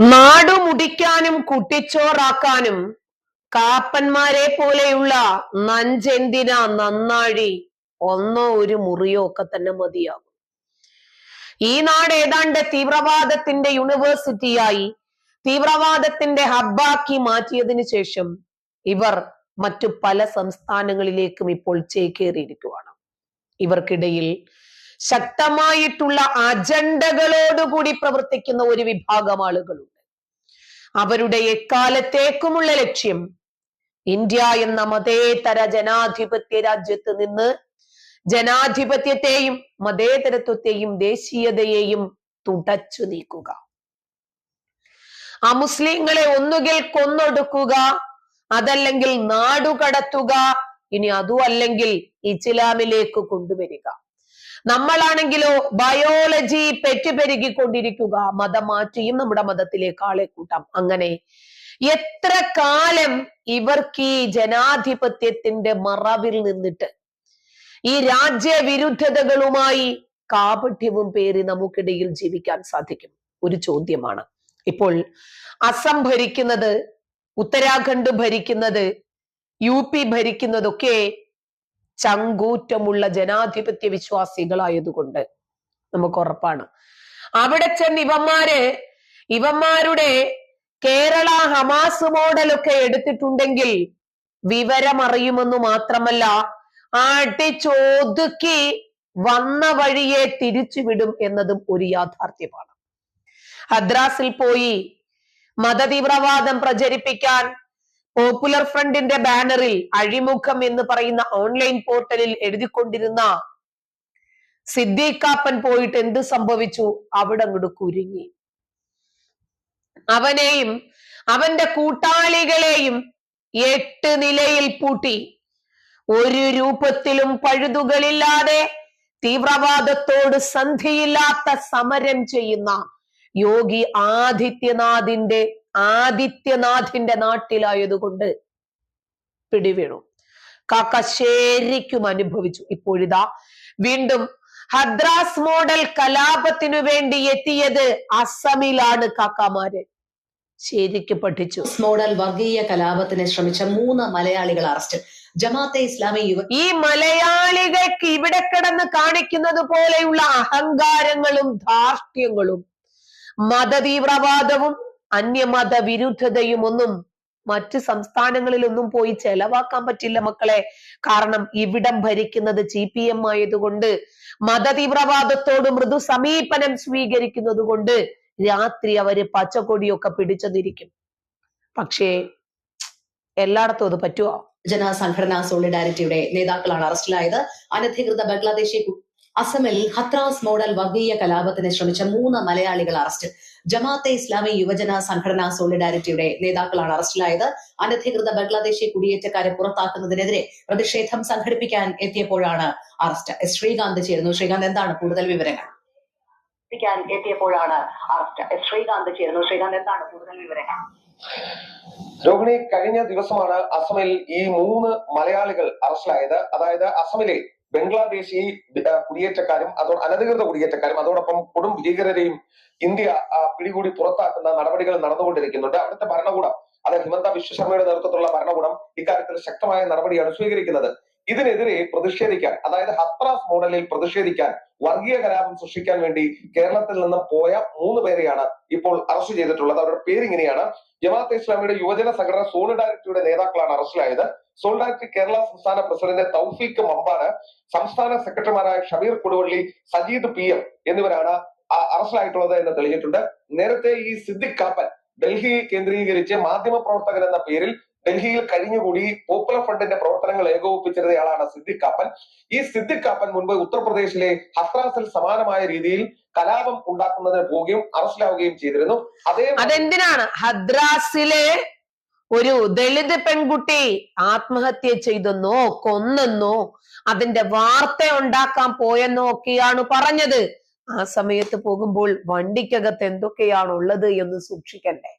നാടു മുടിക്കാനും കുട്ടിച്ചോറാക്കാനും കാപ്പന്മാരെ പോലെയുള്ള നഞ്ചെന്തിന നന്നാഴി ഒന്നോ ഒരു മുറിയോ ഒക്കെ തന്നെ മതിയാകും ഈ നാട് ഏതാണ്ട് തീവ്രവാദത്തിന്റെ യൂണിവേഴ്സിറ്റിയായി തീവ്രവാദത്തിന്റെ ഹബ്ബാക്കി മാറ്റിയതിനു ശേഷം ഇവർ മറ്റു പല സംസ്ഥാനങ്ങളിലേക്കും ഇപ്പോൾ ചേക്കേറിയിരിക്കുകയാണ്. ഇവർക്കിടയിൽ ശക്തമായിട്ടുള്ള അജണ്ടകളോടുകൂടി പ്രവർത്തിക്കുന്ന ഒരു വിഭാഗം ആളുകളുണ്ട്. അവരുടെ എക്കാലത്തേക്കുമുള്ള ലക്ഷ്യം ഇന്ത്യ എന്ന മതേതര ജനാധിപത്യ രാജ്യത്ത് നിന്ന് ജനാധിപത്യത്തെയും മതേതരത്വത്തെയും ദേശീയതയെയും തുടച്ചു നീക്കുക. ആ മുസ്ലിങ്ങളെ ഒന്നുകിൽ കൊന്നൊടുക്കുക അതല്ലെങ്കിൽ നാടുകടത്തുക ഇനി അതും അല്ലെങ്കിൽ ഇസ്ലാമിലേക്ക് കൊണ്ടുവരിക. നമ്മളാണെങ്കിലോ ബയോളജി പെറ്റുപെരുകിക്കൊണ്ടിരിക്കുക. മതം മാറ്റിയും നമ്മുടെ മതത്തിലേക്ക് ആളെ കൂട്ടാം. അങ്ങനെ എത്ര കാലം ഇവർക്ക് ഈ ജനാധിപത്യത്തിന്റെ മറവിൽ നിന്നിട്ട് ഈ രാജ്യവിരുദ്ധതകളുമായി കാപഠ്യവും പേറി നമുക്കിടയിൽ ജീവിക്കാൻ സാധിക്കും? ഒരു ചോദ്യമാണ്. ഇപ്പോൾ അസം ഭരിക്കുന്നത് ഉത്തരാഖണ്ഡ് ഭരിക്കുന്നത് യു പി ഭരിക്കുന്നതൊക്കെ ചങ്കൂറ്റമുള്ള ജനാധിപത്യ വിശ്വാസികളായതുകൊണ്ട് നമുക്ക് ഉറപ്പാണ്. അവിടെ ചെന്ന് ഇവന്മാര് ഇവന്മാരുടെ കേരള ഹമാസ് മോഡലൊക്കെ എടുത്തിട്ടുണ്ടെങ്കിൽ വിവരമറിയുമെന്ന് മാത്രമല്ല അടിച്ചൊതുക്കി വന്ന വഴിയെ തിരിച്ചുവിടും എന്നതും ഒരു യാഥാർത്ഥ്യമാണ്. ഹദ്രാസിൽ പോയി മതതീവ്രവാദം പ്രചരിപ്പിക്കാൻ പോപ്പുലർ ഫ്രണ്ടിന്റെ ബാനറിൽ അഴിമുഖം എന്ന് പറയുന്ന ഓൺലൈൻ പോർട്ടലിൽ എഴുതിക്കൊണ്ടിരുന്ന സിദ്ദീഖാപ്പൻ പോയിട്ട് എന്ത് സംഭവിച്ചു? അവിടെ അങ്ങോട്ട് കുരുങ്ങി. അവനെയും അവന്റെ കൂട്ടാളികളെയും എട്ട് നിലയിൽ പൂട്ടി. ഒരു രൂപത്തിലും പഴുതുകളില്ലാതെ തീവ്രവാദത്തോട് സന്ധിയില്ലാത്ത സമരം ചെയ്യുന്ന യോഗി ആദിത്യനാഥിന്റെ ആദിത്യനാഥിന്റെ നാട്ടിലായതുകൊണ്ട് പിടിവീണു. കാക്ക ശരിക്കും അനുഭവിച്ചു. ഇപ്പോഴിതാ വീണ്ടും ഹദ്രാസ് മോഡൽ കലാപത്തിനു വേണ്ടി എത്തിയത് അസമിലാണ് കാക്കാമാര്. ശരിക്കും പഠിച്ചു. മോഡൽ വർഗീയ കലാപത്തിന് ശ്രമിച്ച മൂന്ന് മലയാളികൾ അറസ്റ്റ്. ജമാഅത്തെ ഇസ്ലാമി യുവ ഈ മലയാളികൾക്ക് ഇവിടെ കിടന്ന് കാണിക്കുന്നത് പോലെയുള്ള അഹങ്കാരങ്ങളും ധാർഷ്ട്യങ്ങളും മതതീവ്രവാദവും അന്യമത വിരുദ്ധതയും ഒന്നും മറ്റ് സംസ്ഥാനങ്ങളിലൊന്നും പോയി ചെലവാക്കാൻ പറ്റില്ല മക്കളെ. കാരണം ഇവിടം ഭരിക്കുന്നത് ജി പി എം ആയതുകൊണ്ട് മതതീവ്രവാദത്തോട് മൃദു സമീപനം സ്വീകരിക്കുന്നത് കൊണ്ട് രാത്രി അവർ പച്ചക്കൊടിയൊക്കെ പിടിച്ചതിരിക്കും. പക്ഷേ എല്ലായിടത്തും അത് പറ്റുമോ ജനസംഘടനാ സോളിഡാരിറ്റിയുടെ നേതാക്കളാണ് അറസ്റ്റിലായത്. അനധികൃത ബംഗ്ലാദേശി അസമിൽ ഹത്രാസ് മോഡൽ വർഗീയ കലാപത്തിന് ശ്രമിച്ച മൂന്ന് മലയാളികൾ അറസ്റ്റ്. ജമാഅത്തെ ഇസ്ലാമി യുവജന സംഘടന സോളിഡാരിറ്റിയുടെ നേതാക്കളാണ് അറസ്റ്റിലായത്. അനധികൃത ബംഗ്ലാദേശി കുടിയേറ്റക്കാരെ പുറത്താക്കുന്നതിനെതിരെ പ്രതിഷേധം സംഘടിപ്പിക്കാൻ എത്തിയപ്പോഴാണ് അറസ്റ്റ്. എസ് ശ്രീകാന്ത് ചേരുന്നു. ശ്രീകാന്ത് എന്താണ് കൂടുതൽ വിവരങ്ങൾ? എത്തിയപ്പോഴാണ് അറസ്റ്റ്. ശ്രീകാന്ത് ചേരുന്നു. ശ്രീകാന്ത് എന്താണ് കൂടുതൽ വിവരങ്ങൾ? രോഹിണി കഴിഞ്ഞ ദിവസമാണ് അസമിൽ ഈ മൂന്ന് മലയാളികൾ അറസ്റ്റിലായത്. അതായത് അസമിലെ ബംഗ്ലാദേശി കുടിയേറ്റക്കാരും അതോ അനധികൃത കുടിയേറ്റക്കാരും അതോടൊപ്പം കൊടും ഭീകരരെയും ഇന്ത്യ പിടികൂടി പുറത്താക്കുന്ന നടപടികൾ നടന്നുകൊണ്ടിരിക്കുന്നുണ്ട്. അവിടുത്തെ ഭരണകൂടം അതായത് ഹിമന്ത വിശ്വശർമ്മയുടെ നേതൃത്വത്തിലുള്ള ഭരണകൂടം ഇക്കാര്യത്തിൽ ശക്തമായ നടപടിയാണ് സ്വീകരിക്കുന്നത്. ഇതിനെതിരെ പ്രതിഷേധിക്കാൻ അതായത് ഹത്രാസ് മോഡലിൽ പ്രതിഷേധിക്കാൻ വർഗീയ കലാപം സൃഷ്ടിക്കാൻ വേണ്ടി കേരളത്തിൽ നിന്നും പോയ മൂന്ന് പേരെയാണ് ഇപ്പോൾ അറസ്റ്റ് ചെയ്തിട്ടുള്ളത്. അവരുടെ പേര് പേരിങ്ങനെയാണ് ജമാഅത്തെ ഇസ്ലാമിയുടെ യുവജന സംഘടന സോളിഡാരിറ്റിയുടെ നേതാക്കളാണ് അറസ്റ്റിലായത്. സോളിഡാരിറ്റി കേരള സംസ്ഥാന പ്രസിഡന്റ് തൗഫീഖ് മമ്പാട് സംസ്ഥാന സെക്രട്ടറിമാരായ ഷബീർ കൊടുവള്ളി സജീദ് പി എം എന്നിവരാണ് അറസ്റ്റിലായിട്ടുള്ളത് എന്ന് തെളിഞ്ഞിട്ടുണ്ട്. നേരത്തെ ഈ സിദ്ദിഖ് കാപ്പൻ ഡൽഹി കേന്ദ്രീകരിച്ച് മാധ്യമ പ്രവർത്തകൻ എന്ന പേരിൽ ഡൽഹിയിൽ കഴിഞ്ഞുകൂടി പോപ്പുലർ ഫ്രണ്ടിന്റെ പ്രവർത്തനങ്ങൾ ഏകോപിപ്പിച്ചിരുന്നയാളാണ് സിദ്ദിഖ് കാപ്പൻ. ഈ സിദ്ദിഖ് കാപ്പൻ മുൻപ് ഉത്തർപ്രദേശിലെ ഹസ്രാസിൽ സമാനമായ രീതിയിൽ കലാപം ഉണ്ടാക്കുന്നതിന് പോവുകയും അറസ്റ്റിലാവുകയും ചെയ്തിരുന്നു. അതേ അതെന്തിനാണ്? ഹദ്രാസിലെ ഒരു ദളിത് പെൺകുട്ടി ആത്മഹത്യ ചെയ്തെന്നോ കൊന്നെന്നോ അതിന്റെ വാർത്ത ഉണ്ടാക്കാൻ പോയെന്നോ ഒക്കെയാണ് പറഞ്ഞത്. ആ സമയത്ത് പോകുമ്പോൾ വണ്ടിക്കകത്ത് എന്തൊക്കെയാണ് ഉള്ളത് എന്ന് സൂക്ഷിക്കണ്ടേ?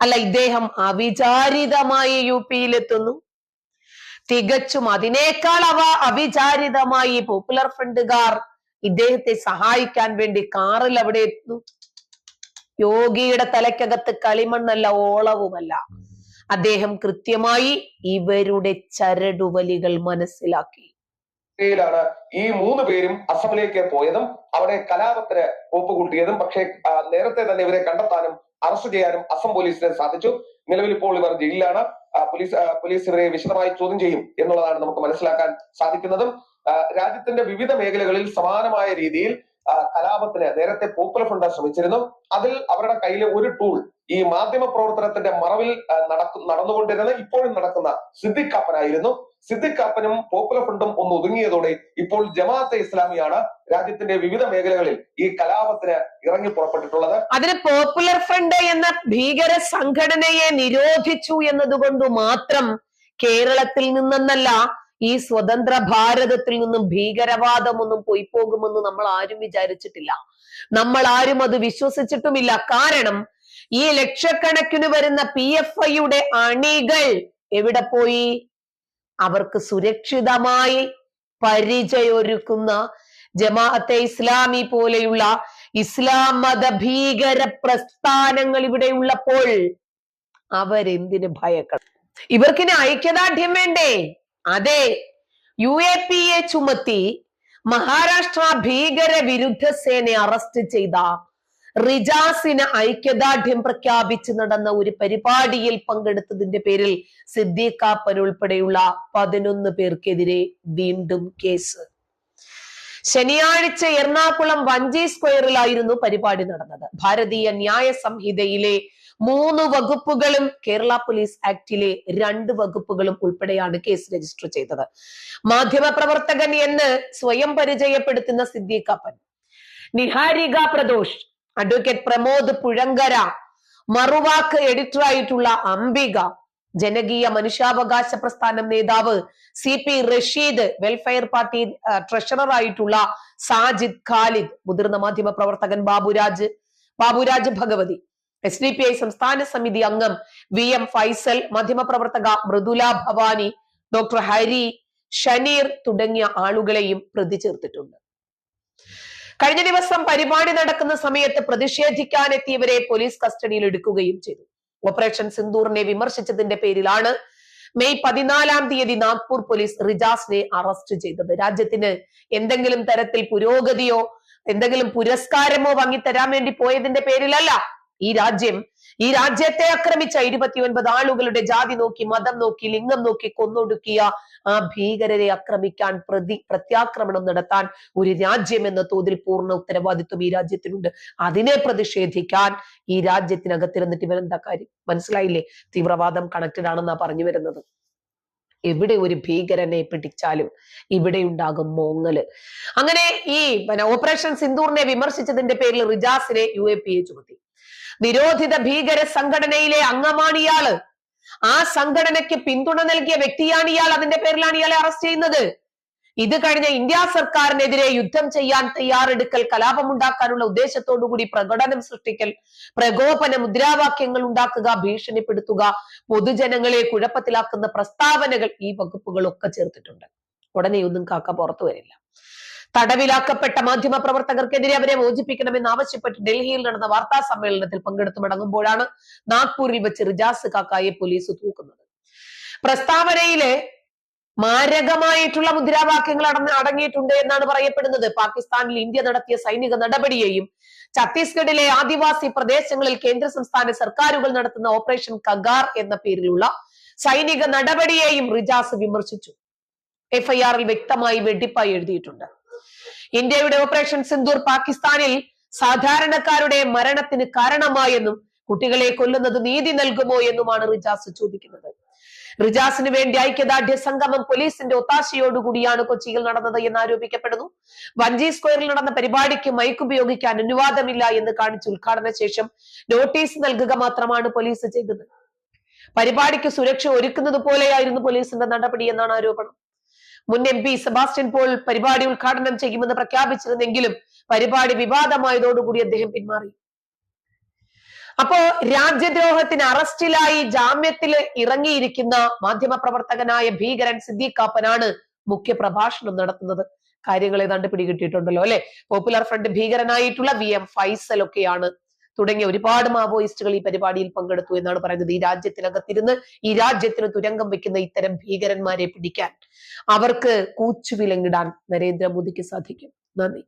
അല്ല ഇദ്ദേഹം അവിചാരിതമായി യു പിയിലെത്തുന്നു. തികച്ചും അതിനേക്കാൾ അവ അവിചാരിതമായി പോപ്പുലർ ഫ്രണ്ടുകാർ ഇദ്ദേഹത്തെ സഹായിക്കാൻ വേണ്ടി കാറിൽ അവിടെ എത്തുന്നു. യോഗിയുടെ തലയ്ക്കകത്ത് കളിമണ്ണല്ല ഓളവുമല്ല. അദ്ദേഹം കൃത്യമായി ഇവരുടെ ചരടുവലികൾ മനസ്സിലാക്കി. യിലാണ് ഈ മൂന്ന് പേരും അസമിലേക്ക് പോയതും അവിടെ കലാപത്തിന് ഒപ്പുകൂട്ടിയതും പക്ഷേ നേരത്തെ തന്നെ ഇവരെ കണ്ടെത്താനും അറസ്റ്റ് ചെയ്യാനും അസം പോലീസിന് സാധിച്ചു. നിലവിൽ ഇപ്പോൾ ഇവർ ജയിലിലാണ്. പോലീസ് പോലീസ് ഇവരെ വിശദമായി ചോദ്യം ചെയ്യും എന്നുള്ളതാണ് നമുക്ക് മനസ്സിലാക്കാൻ സാധിക്കുന്നതും. രാജ്യത്തിന്റെ വിവിധ മേഖലകളിൽ സമാനമായ രീതിയിൽ കലാപത്തിന് നേരത്തെ പോപ്പുലർ ഫ്രണ്ട് ശ്രമിച്ചിരുന്നു. അതിൽ അവരുടെ കയ്യിൽ ഒരു ടൂൾ ഈ മാധ്യമ പ്രവർത്തനത്തിന്റെ മറവിൽ നടന്നുകൊണ്ടിരുന്ന ഇപ്പോഴും നടക്കുന്ന സിദ്ദിഖ് കാപ്പനായിരുന്നു. സിദ്ദിഖ് കാപ്പനും പോപ്പുലർ ഫ്രണ്ടും ഒന്ന് ഒതുങ്ങിയതോടെ ഇപ്പോൾ ജമാഅത്തെ ഇസ്ലാമിയാണ് രാജ്യത്തിന്റെ വിവിധ മേഖലകളിൽ ഈ കലാപത്തിന് ഇറങ്ങി പുറപ്പെട്ടിട്ടുള്ളത്. അതിന് പോപ്പുലർ ഫ്രണ്ട് എന്ന ഭീകര സംഘടനയെ നിരോധിച്ചു എന്നതുകൊണ്ട് മാത്രം കേരളത്തിൽ നിന്നെന്നല്ല ഈ സ്വതന്ത്ര ഭാരതത്തിൽ നിന്നും ഭീകരവാദമൊന്നും പോയി പോകുമെന്ന് നമ്മൾ ആരും വിചാരിച്ചിട്ടില്ല. നമ്മൾ ആരും അത് വിശ്വസിച്ചിട്ടുമില്ല. കാരണം ഈ ലക്ഷക്കണക്കിന് വരുന്ന പി എഫ് ഐയുടെ അണികൾ എവിടെ പോയി? അവർക്ക് സുരക്ഷിതമായി പരിചയൊരുക്കുന്ന ജമാഅത്തെ ഇസ്ലാമി പോലെയുള്ള ഇസ്ലാം മത ഭീകര പ്രസ്ഥാനങ്ങൾ ഇവിടെ ഉള്ളപ്പോൾ അവരെന്തിന് ഭയക്കണം? ഇവർക്കിന് ഐക്യദാർഢ്യം വേണ്ടേ? അതെ. യു എ പി എ ചുമത്തി മഹാരാഷ്ട്ര ഭീകര വിരുദ്ധ സേനയെ അറസ്റ്റ് ചെയ്ത റിജാസിന് ഐക്യദാർഢ്യം പ്രഖ്യാപിച്ച് നടന്ന ഒരു പരിപാടിയിൽ പങ്കെടുത്തതിന്റെ പേരിൽ സിദ്ദീഖാപ്പൻ ഉൾപ്പെടെയുള്ള പതിനൊന്ന് പേർക്കെതിരെ വീണ്ടും കേസ്. ശനിയാഴ്ച എറണാകുളം വഞ്ചി സ്ക്വയറിലായിരുന്നു പരിപാടി നടന്നത്. ഭാരതീയ ന്യായ സംഹിതയിലെ മൂന്ന് വകുപ്പുകളും കേരള പോലീസ് ആക്ടിലെ രണ്ട് വകുപ്പുകളും ഉൾപ്പെടെയാണ് കേസ് രജിസ്റ്റർ ചെയ്തത്. മാധ്യമപ്രവർത്തകൻ എന്ന് സ്വയം പരിചയപ്പെടുത്തുന്ന സിദ്ദീഖപ്പൻ നിഹാരിക പ്രദോഷ് അഡ്വക്കേറ്റ് പ്രമോദ് പുഴങ്കര മറുവാക്ക് എഡിറ്ററായിട്ടുള്ള അംബിക ജനകീയ മനുഷ്യാവകാശ പ്രസ്ഥാനം നേതാവ് C P Rasheed welfare party treasurer ആയിട്ടുള്ള സാജിദ് ഖാലിദ് മുതിർന്ന മാധ്യമ പ്രവർത്തകൻ Baburaj Baburaj Bhagavathi S D P I സംസ്ഥാന സമിതി അംഗം വി എം ഫൈസൽ മാധ്യമപ്രവർത്തക മൃദുല ഭവാനി ഡോക്ടർ ഹരി ഷനീർ തുടങ്ങിയ ആളുകളെയും പ്രതി ചേർത്തിട്ടുണ്ട് കഴിഞ്ഞ ദിവസം പരിപാടി നടക്കുന്ന സമയത്ത് പ്രതിഷേധിക്കാനെത്തിയവരെ പോലീസ് കസ്റ്റഡിയിൽ എടുക്കുകയും ചെയ്തു. ഓപ്പറേഷൻ സിന്ദൂറിനെ വിമർശിച്ചതിന്റെ പേരിലാണ് മെയ് പതിനാലാം തീയതി നാഗ്പൂർ പോലീസ് റിജാസിനെ അറസ്റ്റ് ചെയ്തത്. രാജ്യത്തിന് എന്തെങ്കിലും തരത്തിൽ പുരോഗതിയോ എന്തെങ്കിലും പുരസ്കാരമോ വാങ്ങിത്തരാൻ വേണ്ടി പോയതിന്റെ പേരിലല്ല ഈ രാജ്യം ഈ രാജ്യത്തെ ആക്രമിച്ച ഇരുപത്തിയൊൻപത് ആളുകളുടെ ജാതി നോക്കി മതം നോക്കി ലിംഗം നോക്കി കൊന്നൊടുക്കിയ ആ ഭീകരരെ ആക്രമിക്കാൻ പ്രതി പ്രത്യാക്രമണം നടത്താൻ ഒരു രാജ്യം എന്ന തോതിൽ പൂർണ ഉത്തരവാദിത്വം ഈ രാജ്യത്തിനുണ്ട്. അതിനെ പ്രതിഷേധിക്കാൻ ഈ രാജ്യത്തിനകത്തിരുന്നിട്ട് ഇവരെന്താ കാര്യം? മനസ്സിലായില്ലേ? തീവ്രവാദം കണക്റ്റഡ് ആണെന്നാ പറഞ്ഞു വരുന്നത്. എവിടെ ഒരു ഭീകരനെ പിടിച്ചാലും ഇവിടെ ഉണ്ടാകും മോങ്ങൽ. അങ്ങനെ ഈ ഓപ്പറേഷൻ സിന്ദൂറിനെ വിമർശിച്ചതിന്റെ പേരിൽ റിജാസിനെ യു എ പി എ ചുമത്തി. നിരോധിത ഭീകര സംഘടനയിലെ അംഗമാണ് ഇയാൾ. ആ സംഘടനയ്ക്ക് പിന്തുണ നൽകിയ വ്യക്തിയാണ് ഇയാൾ. അതിന്റെ പേരിലാണ് ഇയാളെ അറസ്റ്റ് ചെയ്യുന്നത്. ഇത് കഴിഞ്ഞ ഇന്ത്യ സർക്കാരിനെതിരെ യുദ്ധം ചെയ്യാൻ തയ്യാറെടുക്കൽ കലാപമുണ്ടാക്കാനുള്ള ഉദ്ദേശത്തോടുകൂടി പ്രകടനം സൃഷ്ടിക്കൽ പ്രകോപന മുദ്രാവാക്യങ്ങൾ ഉണ്ടാക്കുക ഭീഷണിപ്പെടുത്തുക പൊതുജനങ്ങളെ കുഴപ്പത്തിലാക്കുന്ന പ്രസ്താവനകൾ ഈ വകുപ്പുകളൊക്കെ ചേർത്തിട്ടുണ്ട്. ഉടനെ ഒന്നും കാക്ക പുറത്തു വരില്ല. തടവിലാക്കപ്പെട്ട മാധ്യമ പ്രവർത്തകർക്കെതിരെ അവരെ മോചിപ്പിക്കണമെന്ന് ആവശ്യപ്പെട്ട് ഡൽഹിയിൽ നടന്ന വാർത്താ സമ്മേളനത്തിൽ പങ്കെടുത്തു മടങ്ങുമ്പോഴാണ് നാഗ്പൂരിൽ വെച്ച് റിജാസ് കാക്കായെ പോലീസ് തൂക്കുന്നത്. പ്രസ്താവനയിലെ മാരകമായിട്ടുള്ള മുദ്രാവാക്യങ്ങൾ അടങ്ങ അടങ്ങിയിട്ടുണ്ട് എന്നാണ് പറയപ്പെടുന്നത്. പാകിസ്ഥാനിൽ ഇന്ത്യ നടത്തിയ സൈനിക നടപടിയെയും ഛത്തീസ്ഗഡിലെ ആദിവാസി പ്രദേശങ്ങളിൽ കേന്ദ്ര സംസ്ഥാന സർക്കാരുകൾ നടത്തുന്ന ഓപ്പറേഷൻ കഗാർ എന്ന പേരിലുള്ള സൈനിക നടപടിയെയും റിജാസ് വിമർശിച്ചു. എഫ്ഐആറിൽ വ്യക്തമായി വെടിപ്പായി എഴുതിയിട്ടുണ്ട്. ഇന്ത്യയുടെ ഓപ്പറേഷൻ സിന്ദൂർ പാകിസ്ഥാനിൽ സാധാരണക്കാരുടെ മരണത്തിന് കാരണമായെന്നും കുട്ടികളെ കൊല്ലുന്നത് നീതി നൽകുമോ എന്നുമാണ് റിജാസ് ചോദിക്കുന്നത്. റിജാസിന് വേണ്ടി ഐക്യദാർഢ്യ സംഗമം പോലീസിന്റെ ഒത്താശയോടുകൂടിയാണ് കൊച്ചിയിൽ നടന്നത് എന്ന് ആരോപിക്കപ്പെടുന്നു. വഞ്ചി സ്ക്വയറിൽ നടന്ന പരിപാടിക്ക് മൈക്ക് ഉപയോഗിക്കാൻ അനുവാദമില്ല എന്ന് കാണിച്ച് ഉദ്ഘാടന ശേഷം നോട്ടീസ് നൽകുക മാത്രമാണ് പോലീസ് ചെയ്തത്. പരിപാടിക്ക് സുരക്ഷ ഒരുക്കുന്നത് പോലെയായിരുന്നു പോലീസിന്റെ നടപടി എന്നാണ് ആരോപണം. മുൻ എം പി സെബാസ്റ്റ്യൻ പോൾ പരിപാടി ഉദ്ഘാടനം ചെയ്യുമെന്ന് പ്രഖ്യാപിച്ചിരുന്നെങ്കിലും പരിപാടി വിവാദമായതോടുകൂടി അദ്ദേഹം പിന്മാറി. അപ്പോ രാജ്യദ്രോഹത്തിന് അറസ്റ്റിലായി ജാമ്യത്തിൽ ഇറങ്ങിയിരിക്കുന്ന മാധ്യമപ്രവർത്തകനായ ഭീകരൻ സിദ്ദീഖ് കാപ്പനാണ് മുഖ്യ പ്രഭാഷണം നടത്തുന്നത്. കാര്യങ്ങൾ ഏതാണ്ട് പിടികിട്ടിയിട്ടുണ്ടല്ലോ അല്ലെ? പോപ്പുലർ ഫ്രണ്ട് ഭീകരനായിട്ടുള്ള വി എം ഫൈസൽ ഒക്കെയാണ് തുടങ്ങിയ ഒരുപാട് മാവോയിസ്റ്റുകൾ ഈ പരിപാടിയിൽ പങ്കെടുത്തു എന്നാണ് പറയുന്നത്. ഈ രാജ്യത്തിനകത്തിരുന്ന് ഈ രാജ്യത്തിന് തുരങ്കം വെക്കുന്ന ഇത്തരം ഭീകരന്മാരെ പിടിക്കാൻ അവർക്ക് കൂച്ചുവിലങ്ങിടാൻ നരേന്ദ്രമോദിക്ക് സാധിക്കും. നന്ദി.